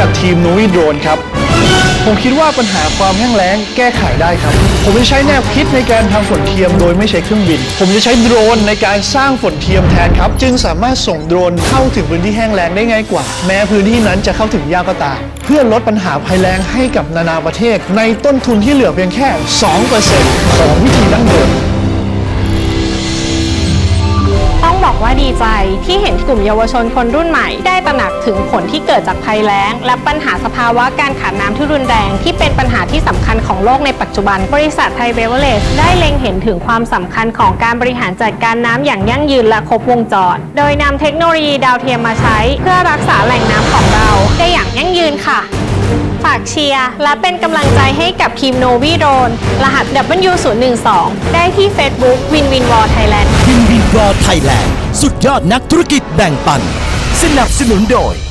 จากทีมนูวิโดรนครับ ผมคิดว่าปัญหาความแห้งแล้งแก้ไขได้ครับ ผมจะใช้แนวคิดในการทำฝนเทียมโดยไม่ใช้เครื่องบิน ผมจะใช้โดรนในการสร้างฝนเทียมแทนครับ จึงสามารถส่งโดรนเข้าถึงพื้นที่แห้งแล้งได้ง่ายกว่า แม้พื้นที่นั้นจะเข้าถึงยากก็ตาม เพื่อลดปัญหาภัยแล้งให้กับนานาประเทศ ในต้นทุนที่เหลือเพียงแค่ 2%ของวิธีดั้งเดิม ว่าดีใจที่เห็นกลุ่มเยาวชนคนรุ่นใหม่ ได้ตระหนักถึงผลที่เกิดจากภัยแล้ง และปัญหาสภาวะการขาดน้ำที่รุนแรง ที่เป็นปัญหาที่สำคัญของโลกในปัจจุบัน บริษัทไทยเบเวอร์เลสได้เล็งเห็นถึงความสำคัญของการบริหารจัดการน้ำอย่างยั่งยืนและครบวงจร โดยนำเทคโนโลยีดาวเทียมมาใช้ เพื่อรักษาแหล่งน้ำของเราได้อย่างยั่งยืนค่ะากเชียร์และเป็นกำลังใจให้กับทีมโนวีโดน รหัส W012 ได้ที่ Facebook Win Win War Thailand Win Win War Thailand สุดยอดนักธุรกิจแบ่งปัน สนับสนุนโดย